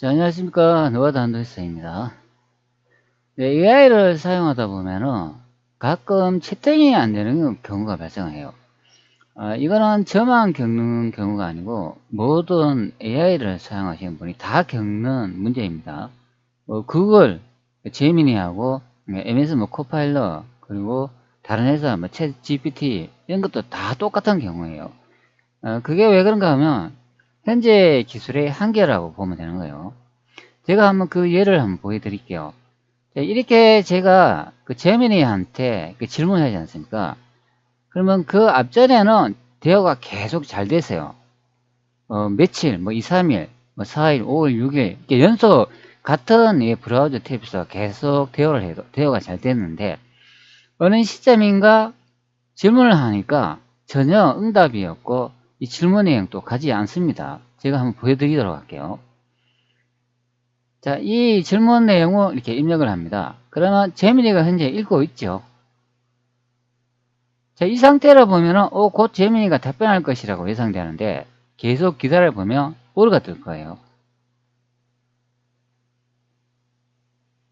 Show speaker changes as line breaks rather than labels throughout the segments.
자, 안녕하십니까. 노아드 한도스입니다. 네, AI를 사용하다 보면은 가끔 채팅이 안 되는 경우가 발생해요. 아, 이거는 저만 겪는 경우가 아니고 모든 AI를 사용하시는 분이 다 겪는 문제입니다. 뭐 구글, 제미니하고 MS 뭐 코파일러 그리고 다른 회사 뭐 챗 GPT 이런 것도 다 똑같은 경우예요. 어, 그게 왜 그런가 하면 현재 기술의 한계라고 보면 되는 거예요. 제가 한번 그 예를 한번 보여드릴게요. 자, 이렇게 제가 그 재민이한테 그 질문을 하지 않습니까? 그러면 그 앞전에는 대화가 계속 잘 됐어요. 어, 며칠, 뭐 2, 3일, 뭐 4일, 5일, 6일, 이렇게 연속 같은 이 브라우저 탭에서 계속 대화를 해도 대화가 잘 됐는데 어느 시점인가 질문을 하니까 전혀 응답이 없고 이 질문 내용도 가지 않습니다. 제가 한번 보여드리도록 할게요. 자, 이 질문 내용을 이렇게 입력을 합니다. 그러면 재민이가 현재 읽고 있죠. 자, 이 상태로 보면은, 어, 곧 재민이가 답변할 것이라고 예상되는데, 계속 기다려 보면, 오류가 뜰 거예요.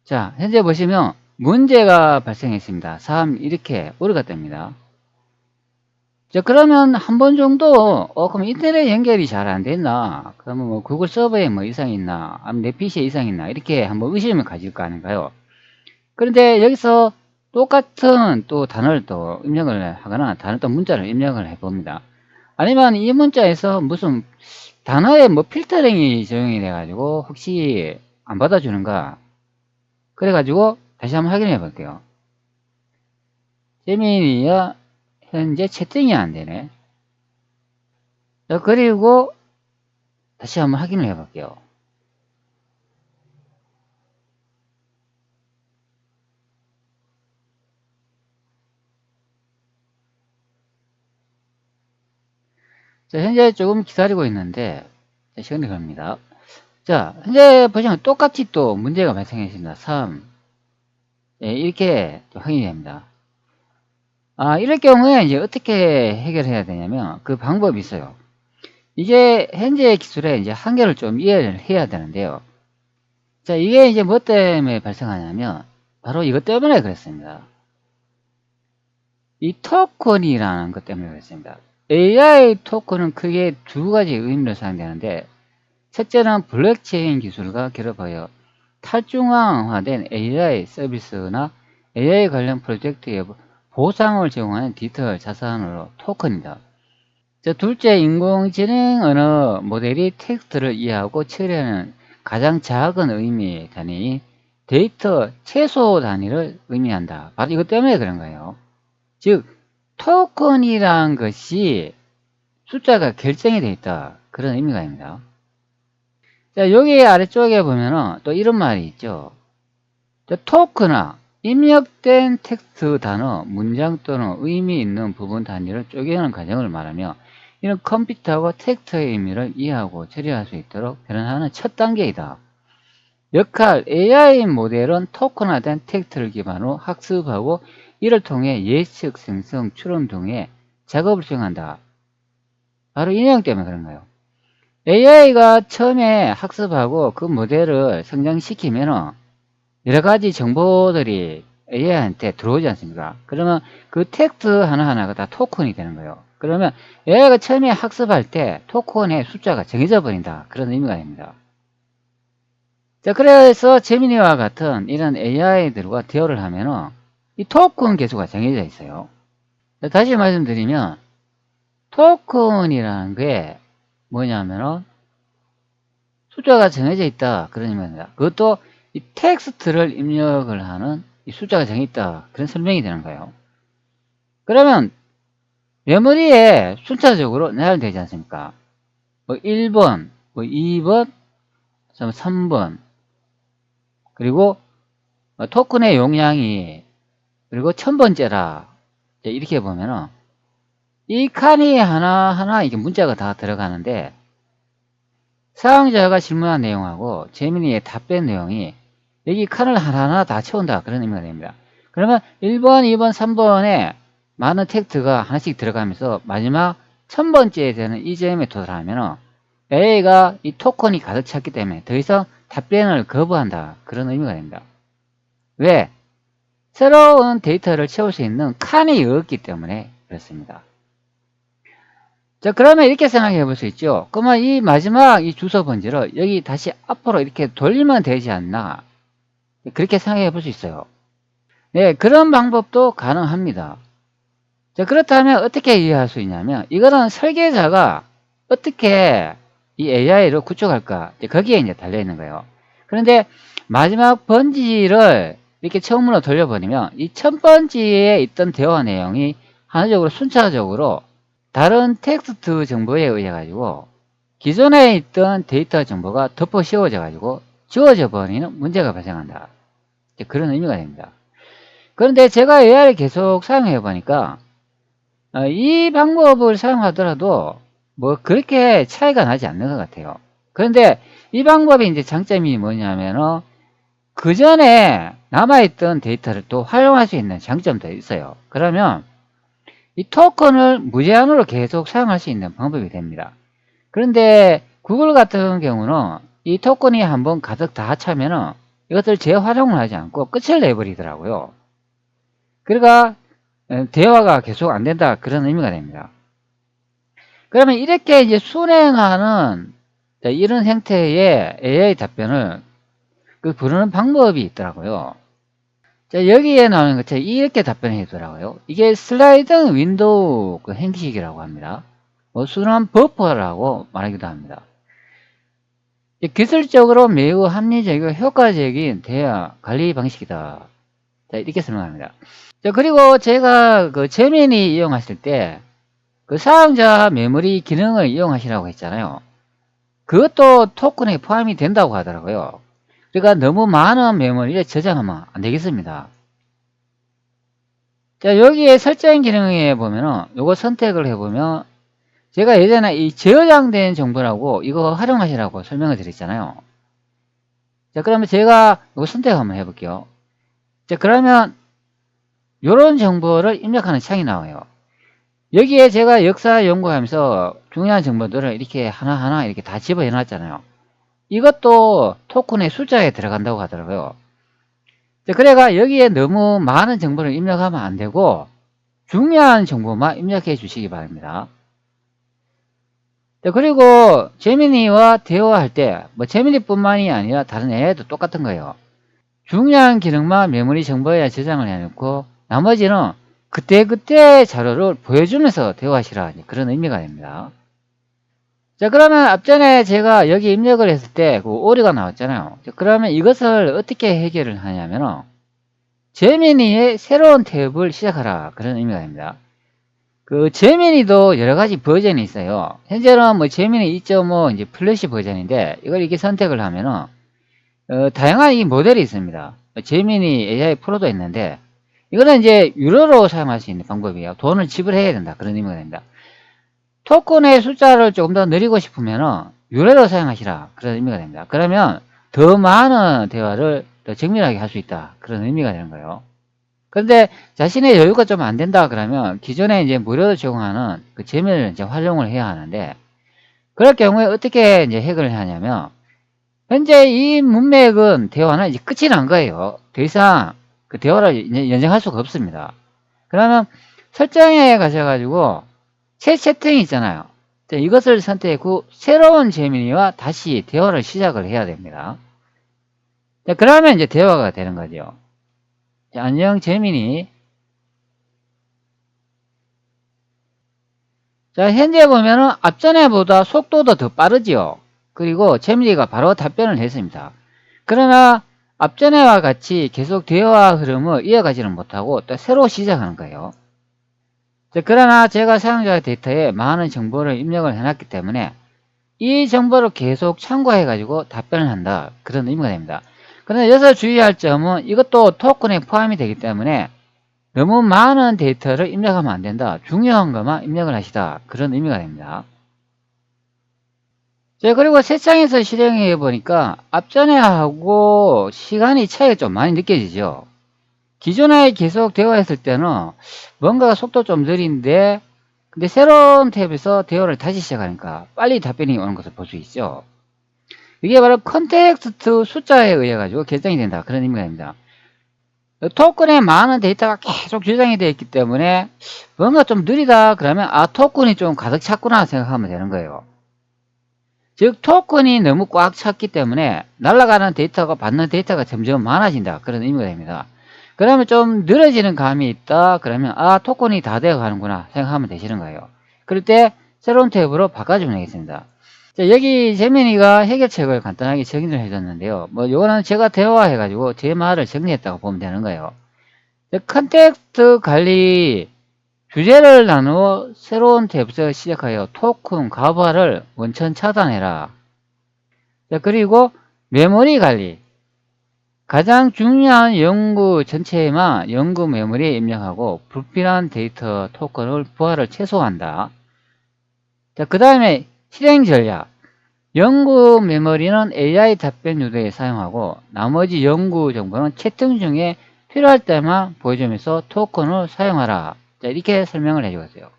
자, 현재 보시면, 문제가 발생했습니다. 3, 이렇게 오류가 뜹니다. 자, 그러면 한 번 정도, 어, 그럼 인터넷 연결이 잘 안 됐나? 그러면 뭐 구글 서버에 뭐 이상이 있나? 아니면 내 PC에 이상이 있나? 이렇게 한번 의심을 가질 거 아닌가요? 그런데 여기서 똑같은 또 단어를 또 입력을 하거나 다른 또 문자를 입력을 해 봅니다. 아니면 이 문자에서 무슨 단어에 뭐 필터링이 적용이 돼 가지고 혹시 안 받아주는가? 그래 가지고 다시 한번 확인해 볼게요. 재민이야 현재 채팅이 안 되네. 자, 그리고 다시 한번 확인을 해 볼게요. 자, 현재 조금 기다리고 있는데, 자, 시간이 갑니다. 자, 현재 보시면 똑같이 또 문제가 발생했습니다. 3. 예, 이렇게 확인이 됩니다. 아, 이럴 경우에 이제 어떻게 해결해야 되냐면 그 방법이 있어요. 이게 현재 기술에 이제 한계를 좀 이해를 해야 되는데요. 자, 이게 이제 뭐 때문에 발생하냐면 바로 이것 때문에 그랬습니다. 이 토큰이라는 것 때문에 그랬습니다. AI 토큰은 크게 두 가지 의미로 사용되는데 첫째는 블록체인 기술과 결합하여 탈중앙화된 AI 서비스나 AI 관련 프로젝트에 보상을 제공하는 디지털 자산으로 토큰이다. 자, 둘째, 인공지능 언어 모델이 텍스트를 이해하고 처리하는 가장 작은 의미 단위, 데이터 최소 단위를 의미한다. 바로 이것 때문에 그런 거예요. 즉, 토큰이란 것이 숫자가 결정이 되어 있다. 그런 의미가 입니다. 자, 여기 아래쪽에 보면은 또 이런 말이 있죠. 토크나 입력된 텍스트 단어, 문장 또는 의미 있는 부분 단위를 쪼개는 과정을 말하며 이는 컴퓨터하고 텍스트의 의미를 이해하고 처리할 수 있도록 변환하는 첫 단계이다. 역할 AI 모델은 토큰화된 텍스트를 기반으로 학습하고 이를 통해 예측, 생성, 추론 등의 작업을 수행한다. 바로 이 내용 때문에 그런가요? AI가 처음에 학습하고 그 모델을 성장시키면 여러 가지 정보들이 AI한테 들어오지 않습니까? 그러면 그 텍스트 하나하나가 다 토큰이 되는 거예요. 그러면 AI가 처음에 학습할 때 토큰의 숫자가 정해져 버린다. 그런 의미가 됩니다. 자, 그래서 제미니와 같은 이런 AI들과 대화를 하면은 이 토큰 개수가 정해져 있어요. 다시 말씀드리면 토큰이라는 게 뭐냐면은 숫자가 정해져 있다. 그런 의미입니다. 그것도 이 텍스트를 입력을 하는 이 숫자가 정해 있다. 그런 설명이 되는 거예요. 그러면 메모리에 순차적으로 나열되지 않습니까? 뭐 1번, 뭐 2번, 3번, 그리고 토큰의 용량이 그리고 천번째라 이렇게 보면은 이 칸이 하나하나 이게 문자가 다 들어가는데 사용자가 질문한 내용하고 재민이의 답변 내용이 여기 칸을 하나하나 다 채운다 그런 의미가 됩니다. 그러면 1번, 2번, 3번에 많은 텍스트가 하나씩 들어가면서 마지막 천번째에 되는 이 점에 도달하면 AI가 이 토큰이 가득 찼기 때문에 더 이상 답변을 거부한다. 그런 의미가 됩니다. 왜? 새로운 데이터를 채울 수 있는 칸이 없기 때문에 그렇습니다. 자, 그러면 이렇게 생각해 볼 수 있죠. 그러면 이 마지막 이 주소 번지를 여기 다시 앞으로 이렇게 돌리면 되지 않나. 그렇게 생각해 볼 수 있어요. 네, 그런 방법도 가능합니다. 자, 그렇다면 어떻게 이해할 수 있냐면, 이거는 설계자가 어떻게 이 AI를 구축할까? 거기에 이제 달려 있는 거예요. 그런데 마지막 번지를 이렇게 처음으로 돌려버리면, 이 첫 번지에 있던 대화 내용이 하나적으로 순차적으로 다른 텍스트 정보에 의해 가지고 기존에 있던 데이터 정보가 덮어 씌워져 가지고 지워져 버리는 문제가 발생한다. 그런 의미가 됩니다. 그런데 제가 AI를 계속 사용해 보니까 어, 이 방법을 사용하더라도 뭐 그렇게 차이가 나지 않는 것 같아요. 그런데 이 방법의 이제 장점이 뭐냐면은 그 전에 남아있던 데이터를 또 활용할 수 있는 장점도 있어요. 그러면 이 토큰을 무제한으로 계속 사용할 수 있는 방법이 됩니다. 그런데 구글 같은 경우는 이 토큰이 한번 가득 다 차면은 이것을 재활용을 하지 않고 끝을 내버리더라고요. 그러니까 대화가 계속 안 된다 그런 의미가 됩니다. 그러면 이렇게 이제 순행하는 이런 형태의 AI 답변을 그 부르는 방법이 있더라고요. 자, 여기에 나오는 것처럼 이렇게 답변해 주더라고요. 이게 슬라이드 윈도우 그 행식이라고 합니다. 뭐 순환 버퍼라고 말하기도 합니다. 기술적으로 매우 합리적이고 효과적인 대화 관리 방식이다. 자, 이렇게 설명합니다. 자, 그리고 제가 그 제민이 이용하실 때 그 사용자 메모리 기능을 이용하시라고 했잖아요. 그것도 토큰에 포함이 된다고 하더라고요. 그러니까 너무 많은 메모리를 저장하면 안 되겠습니다. 자, 여기에 설정 기능에 보면은 요거 선택을 해보면 제가 예전에 이 저장된 정보라고 이거 활용하시라고 설명을 드렸잖아요. 자, 그러면 제가 이거 선택 한번 해볼게요. 자, 그러면 이런 정보를 입력하는 창이 나와요. 여기에 제가 역사 연구하면서 중요한 정보들을 이렇게 하나하나 이렇게 다 집어해 놨잖아요. 이것도 토큰의 숫자에 들어간다고 하더라고요. 자, 그래가 여기에 너무 많은 정보를 입력하면 안 되고 중요한 정보만 입력해 주시기 바랍니다. 자, 그리고 재민이와 대화할 때, 뭐 재민이뿐만이 아니라 다른 애도 똑같은 거예요. 중요한 기능만 메모리 정보에 저장을 해놓고 나머지는 그때그때 자료를 보여주면서 대화하시라 그런 의미가 됩니다. 자 그러면 앞전에 제가 여기 입력을 했을 때 그 오류가 나왔잖아요. 자, 그러면 이것을 어떻게 해결을 하냐면 제미니의 새로운 탭을 시작하라 그런 의미가 됩니다. 그 제미니도 여러 가지 버전이 있어요. 현재는 뭐 제미니 2.5 이제 플래시 버전인데 이걸 이렇게 선택을 하면은 어, 다양한 이 모델이 있습니다. 제미니 AI 프로도 있는데 이거는 이제 유료로 사용할 수 있는 방법이에요. 돈을 지불해야 된다. 그런 의미가 됩니다. 토큰의 숫자를 조금 더 늘리고 싶으면 유료로 사용하시라. 그런 의미가 됩니다. 그러면 더 많은 대화를 더 정밀하게 할 수 있다. 그런 의미가 되는 거예요. 그런데 자신의 여유가 좀 안 된다 그러면 기존에 이제 무료로 제공하는 그 재미를 이제 활용을 해야 하는데 그럴 경우에 어떻게 이제 해결을 하냐면 현재 이 문맥은 대화는 이제 끝이 난 거예요. 더 이상 그 대화를 연장할 수가 없습니다. 그러면 설정에 가셔가지고 새 채팅이 있잖아요. 이것을 선택했고 새로운 재민이와 다시 대화를 시작을 해야 됩니다. 그러면 이제 대화가 되는 거죠. 안녕 재민이 자 현재 보면은 앞전에 보다 속도도 더 빠르지요. 그리고 재민이가 바로 답변을 했습니다. 그러나 앞전에와 같이 계속 대화 흐름을 이어가지는 못하고 또 새로 시작하는 거예요. 그러나 제가 사용자 데이터에 많은 정보를 입력을 해놨기 때문에 이 정보를 계속 참고해 가지고 답변을 한다 그런 의미가 됩니다. 그런데 여기서 주의할 점은 이것도 토큰에 포함이 되기 때문에 너무 많은 데이터를 입력하면 안 된다. 중요한 것만 입력을 하시다. 그런 의미가 됩니다. 자, 그리고 세창에서 실행해 보니까 앞전에 하고 시간이 차이가 좀 많이 느껴지죠. 기존에 계속 대화했을 때는 뭔가 속도 좀 느린데 근데 새로운 탭에서 대화를 다시 시작하니까 빨리 답변이 오는 것을 볼 수 있죠. 이게 바로 컨텍스트 숫자에 의해 가지고 결정이 된다. 그런 의미가 됩니다. 토큰에 많은 데이터가 계속 저장이 되어 있기 때문에 뭔가 좀 느리다 그러면 아 토큰이 좀 가득 찼구나 생각하면 되는 거예요. 즉 토큰이 너무 꽉 찼기 때문에 날아가는 데이터가 받는 데이터가 점점 많아진다. 그런 의미가 됩니다. 그러면 좀 느려지는 감이 있다. 그러면 아 토큰이 다 되어 가는구나 생각하면 되시는 거예요. 그럴 때 새로운 탭으로 바꿔주면 되겠습니다. 자, 여기 재민이가 해결책을 간단하게 정의를 해줬는데요. 뭐 요거는 제가 대화해가지고 제 말을 정리했다고 보면 되는 거예요. 컨텍스트 관리 주제를 나누어 새로운 탭에서 시작하여 토큰 가발을 원천 차단해라. 자, 그리고 메모리 관리 가장 중요한 연구 전체에만 연구 메모리에 입력하고 불필요한 데이터 토큰을 부하를 최소화한다. 자, 그 다음에 실행 전략. 연구 메모리는 AI 답변 유도에 사용하고 나머지 연구 정보는 채팅 중에 필요할 때만 보여주면서 토큰을 사용하라. 자, 이렇게 설명을 해주었어요.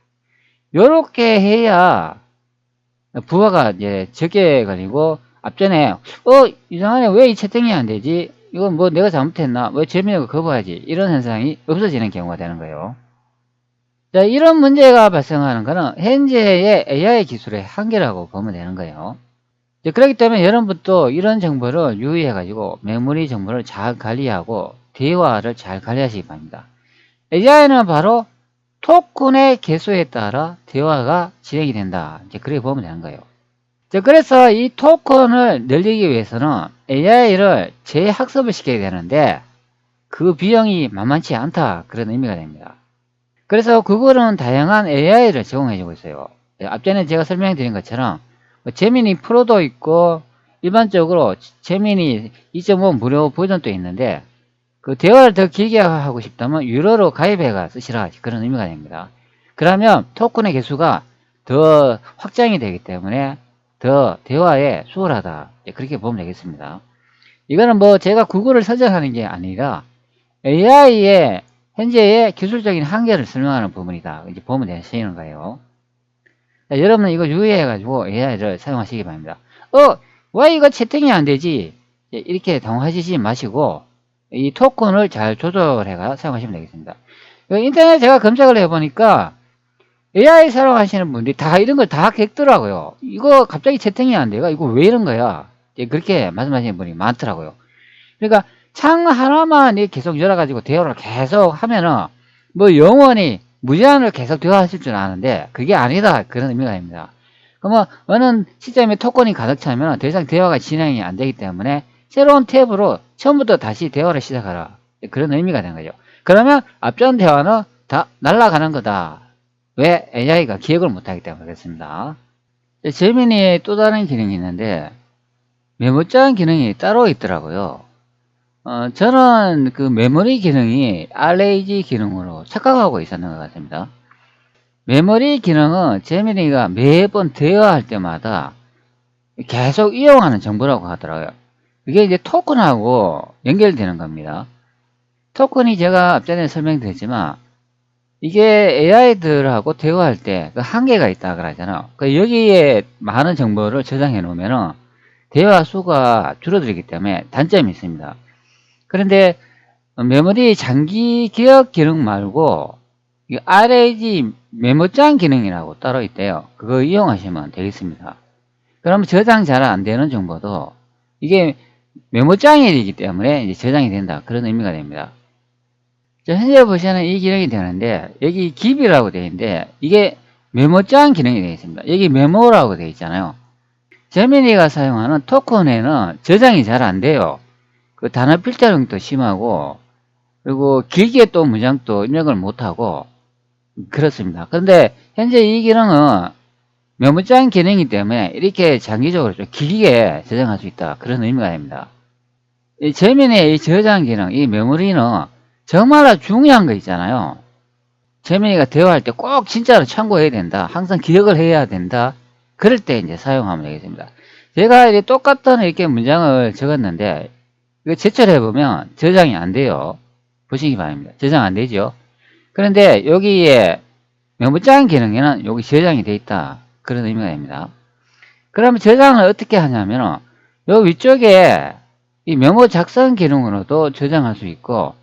요렇게 해야 부하가 이제 적게 걸리고 앞전에 어 이상하네 왜 이 채팅이 안 되지 이건 뭐 내가 잘못했나 왜 재미가 거부하지 이런 현상이 없어지는 경우가 되는 거예요 자 이런 문제가 발생하는 것은 현재의 AI 기술의 한계라고 보면 되는 거예요. 그렇기 때문에 여러분도 이런 정보를 유의해 가지고 메모리 정보를 잘 관리하고 대화를 잘 관리하시기 바랍니다. AI는 바로 토큰의 개수에 따라 대화가 진행이 된다. 이제 그렇게 보면 되는 거예요. 자, 그래서 이 토큰을 늘리기 위해서는 AI를 재학습을 시켜야 되는데 그 비용이 만만치 않다. 그런 의미가 됩니다. 그래서 구글은 다양한 AI를 제공해주고 있어요. 앞전에 제가 설명드린 것처럼 뭐 제미니 프로도 있고 일반적으로 제미니 2.5 무료 버전도 있는데 그 대화를 더 길게 하고 싶다면 유료로 가입해가 쓰시라 그런 의미가 됩니다. 그러면 토큰의 개수가 더 확장이 되기 때문에 더 대화에 수월하다. 그렇게 보면 되겠습니다. 이거는 뭐 제가 구글을 선정하는 게 아니라 AI의 현재의 기술적인 한계를 설명하는 부분이다. 이제 보면 되시는 거예요. 자, 여러분은 이거 유의해가지고 AI를 사용하시기 바랍니다. 어, 왜 이거 채팅이 안 되지? 이렇게 당황하시지 마시고 이 토큰을 잘 조절해가 사용하시면 되겠습니다. 인터넷 제가 검색을 해보니까 AI 사용하시는 분들이 다 이런 걸다 겪더라고요. 이거 갑자기 채팅이 안 돼가 이거 왜 이런 거야? 예, 그렇게 말씀하시는 분이 많더라고요. 그러니까 창 하나만 계속 열어가지고 대화를 계속 하면은 뭐 영원히 무제한으로 계속 대화하실 줄 아는데 그게 아니다 그런 의미가 됩니다. 그러면 어느 시점에 토큰이 가득 차면 더 이상 대화가 진행이 안 되기 때문에 새로운 탭으로 처음부터 다시 대화를 시작하라 그런 의미가 되는 거죠. 그러면 앞전 대화는 다 날아가는 거다. 왜 AI가 기억을 못하기 때문에 그렇습니다. 재민이의 또 다른 기능이 있는데 메모장 기능이 따로 있더라고요. 어, 저는 그 메모리 기능이 RAG 기능으로 착각하고 있었는 것 같습니다. 메모리 기능은 재민이가 매번 대화할 때마다 계속 이용하는 정보라고 하더라고요. 이게 이제 토큰하고 연결되는 겁니다. 토큰이 제가 앞전에 설명드렸지만 이게 AI들하고 대화할 때 그 한계가 있다 그러잖아요. 그 여기에 많은 정보를 저장해 놓으면 대화 수가 줄어들기 때문에 단점이 있습니다. 그런데 메모리 장기 기억 기능 말고 RAG 메모장 기능이라고 따로 있대요. 그거 이용하시면 되겠습니다. 그러면 저장 잘 안 되는 정보도 이게 메모장이기 때문에 저장이 된다. 그런 의미가 됩니다. 현재 보시는 이 기능이 되는데 여기 기비라고 되어 있는데 이게 메모장 기능이 되어 있습니다. 여기 메모라고 되어 있잖아요. 재민이가 사용하는 토큰에는 저장이 잘 안 돼요. 그 단어 필터링도 심하고 그리고 길게 또 문장도 입력을 못하고 그렇습니다. 그런데 현재 이 기능은 메모장 기능이기 때문에 이렇게 장기적으로 좀 길게 저장할 수 있다. 그런 의미가 됩니다. 이 재민의 이 저장 기능, 이 메모리는 정말 중요한 거 있잖아요. 재민이가 대화할 때 꼭 진짜로 참고해야 된다. 항상 기억을 해야 된다. 그럴 때 이제 사용하면 되겠습니다. 제가 이렇게 똑같은 이렇게 문장을 적었는데, 이거 제철해 보면 저장이 안 돼요. 보시기 바랍니다. 저장 안 되죠. 그런데 여기에 메모장 기능에는 여기 저장이 되어 있다. 그런 의미가 됩니다. 그러면 저장을 어떻게 하냐면은 요 위쪽에 이 메모 작성 기능으로도 저장할 수 있고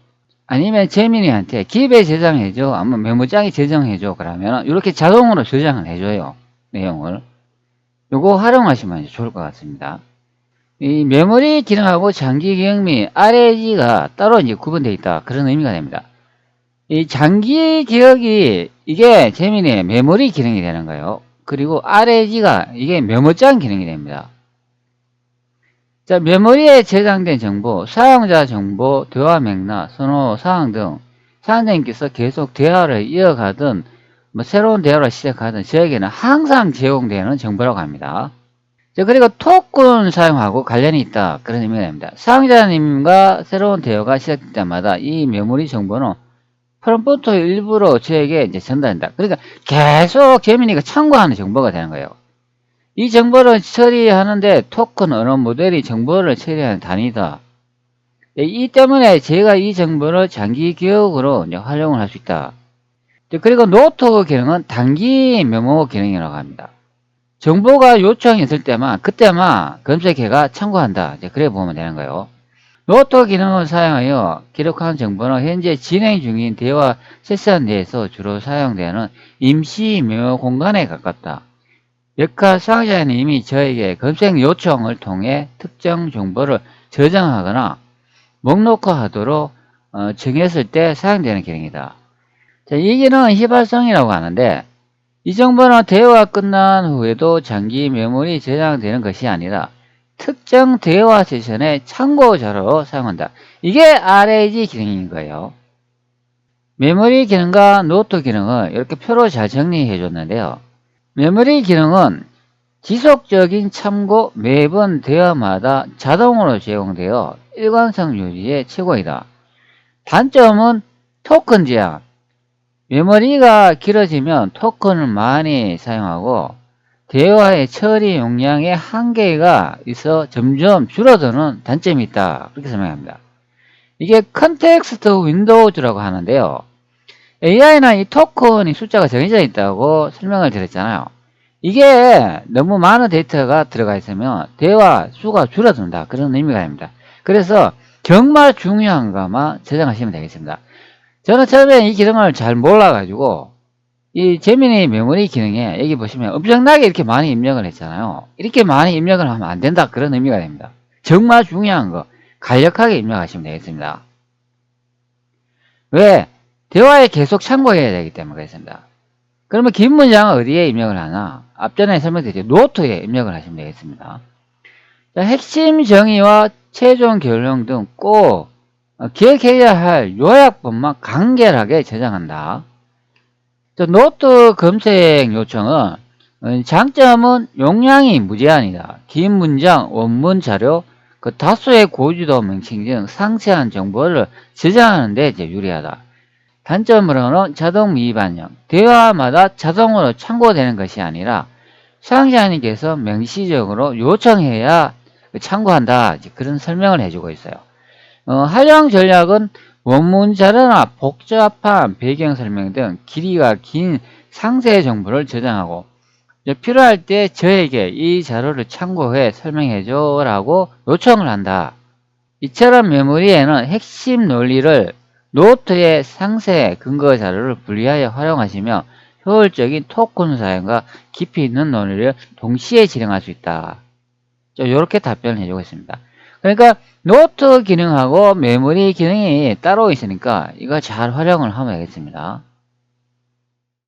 아니면 재민이한테 기배 저장해줘 아니면 메모장에 저장해줘 그러면 이렇게 자동으로 저장을 해줘요 내용을 요거 활용하시면 좋을 것 같습니다 이 메모리 기능하고 장기 기능 및 RAG가 따로 이제 구분되어 있다. 그런 의미가 됩니다. 이 장기 기억이 이게 재민의 메모리 기능이 되는 거예요. 그리고 RAG가 이게 메모장 기능이 됩니다. 자, 메모리에 저장된 정보, 사용자 정보, 대화 맥락, 선호 사항 등 사용자님께서 계속 대화를 이어가든 뭐 새로운 대화를 시작하든 저에게는 항상 제공되는 정보라고 합니다. 자, 그리고 토큰 사용하고 관련이 있다. 그런 의미가 됩니다. 사용자님과 새로운 대화가 시작될 때마다 이 메모리 정보는 프롬프트 일부러 저에게 이제 전달된다. 그러니까 계속 재민이가 참고하는 정보가 되는 거예요. 이 정보를 처리하는데 토큰 언어 모델이 정보를 처리하는 단위다. 예, 이 때문에 제가 이 정보를 장기 기억으로 이제 활용을 할 수 있다. 그리고 노트 기능은 단기 메모 기능이라고 합니다. 정보가 요청이 있을 때만 그때만 검색해가 참고한다. 이제 그래 보면 되는 거예요. 노트 기능을 사용하여 기록한 정보는 현재 진행 중인 대화 세션 내에서 주로 사용되는 임시 메모 공간에 가깝다. 역할 사용자님이 저에게 검색 요청을 통해 특정 정보를 저장하거나 목록화하도록 어, 정했을 때 사용되는 기능이다. 자, 이 기능은 휘발성이라고 하는데 이 정보는 대화가 끝난 후에도 장기 메모리 저장되는 것이 아니라 특정 대화 세션의 참고 자료로 사용한다. 이게 RAG 기능인 거예요. 메모리 기능과 노트 기능을 이렇게 표로 잘 정리해 줬는데요. 메모리 기능은 지속적인 참고 매번 대화마다 자동으로 제공되어 일관성 유지에 최고이다. 단점은 토큰 제한. 메모리가 길어지면 토큰을 많이 사용하고 대화의 처리 용량에 한계가 있어 점점 줄어드는 단점이 있다. 그렇게 설명합니다. 이게 컨텍스트 윈도우즈라고 하는데요. AI는 이 토큰이 숫자가 정해져 있다고 설명을 드렸잖아요. 이게 너무 많은 데이터가 들어가 있으면 대화 수가 줄어든다. 그런 의미가 됩니다. 그래서 정말 중요한 것만 저장하시면 되겠습니다. 저는 처음에 이 기능을 잘 몰라가지고 이 재민이 메모리 기능에 여기 보시면 엄청나게 이렇게 많이 입력을 했잖아요. 이렇게 많이 입력을 하면 안 된다. 그런 의미가 됩니다. 정말 중요한 거 간략하게 입력하시면 되겠습니다. 왜? 대화에 계속 참고해야 되기 때문에 그렇습니다. 그러면 긴 문장은 어디에 입력을 하나? 앞전에 설명드렸죠. 노트에 입력을 하시면 되겠습니다. 자, 핵심 정의와 최종 결론 등 꼭 기억해야 할 요약본만 간결하게 저장한다. 자, 노트 검색 요청은 어, 장점은 용량이 무제한이다. 긴 문장, 원문 자료, 그 다수의 고지도 명칭 등 상세한 정보를 저장하는 데 유리하다. 단점으로는 자동 미반영, 대화마다 자동으로 참고되는 것이 아니라 사용자님께서 명시적으로 요청해야 참고한다. 그런 설명을 해주고 있어요. 어, 활용 전략은 원문 자료나 복잡한 배경 설명 등 길이가 긴 상세 정보를 저장하고 필요할 때 저에게 이 자료를 참고해 설명해줘 라고 요청을 한다. 이처럼 메모리에는 핵심 논리를 노트의 상세 근거 자료를 분리하여 활용하시며 효율적인 토큰 사용과 깊이 있는 논리를 동시에 진행할 수 있다. 이렇게 답변을 해주고 있습니다. 그러니까 노트 기능하고 메모리 기능이 따로 있으니까 이거 잘 활용을 하면 되겠습니다.